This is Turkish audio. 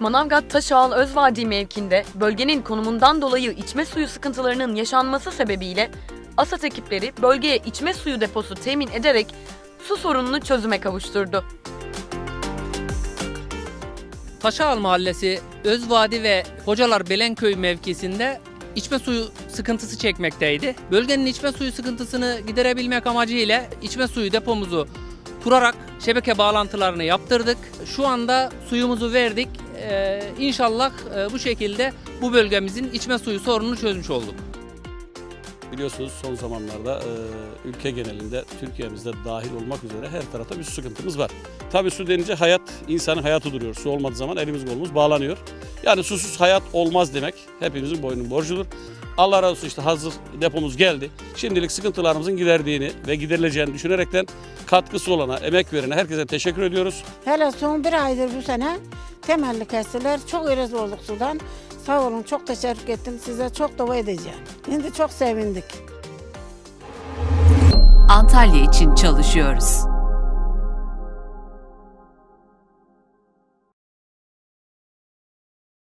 Manavgat Taşağal Özvadi mevkinde bölgenin konumundan dolayı içme suyu sıkıntılarının yaşanması sebebiyle ASAT ekipleri bölgeye içme suyu deposu temin ederek su sorununu çözüme kavuşturdu. Taşağal Mahallesi, Özvadi ve Hocalar Belenköy mevkisinde içme suyu sıkıntısı çekmekteydi. Bölgenin içme suyu sıkıntısını giderebilmek amacıyla içme suyu depomuzu kurarak şebeke bağlantılarını yaptırdık. Şu anda suyumuzu verdik. Ee, inşallah e, bu şekilde bu bölgemizin içme suyu sorununu çözmüş olduk. Biliyorsunuz son zamanlarda e, ülke genelinde, Türkiye'mizde dahil olmak üzere her tarafta bir su sıkıntımız var. Tabii su denince hayat, insanın hayatı duruyor. Su olmadığı zaman elimiz kolumuz bağlanıyor. Yani susuz hayat olmaz demek hepimizin boynun borcudur. Allah razı olsun işte hazır depomuz geldi. Şimdilik sıkıntılarımızın giderdiğini ve giderileceğini düşünerekten katkısı olana, emek verene herkese teşekkür ediyoruz. Hele son bir aydır bu sene temelli kestiler. Çok öğrez olduk sudan. Sağ olun çok teşekkür ettim. Size çok dua edeceğim. Şimdi çok sevindik. Antalya için çalışıyoruz.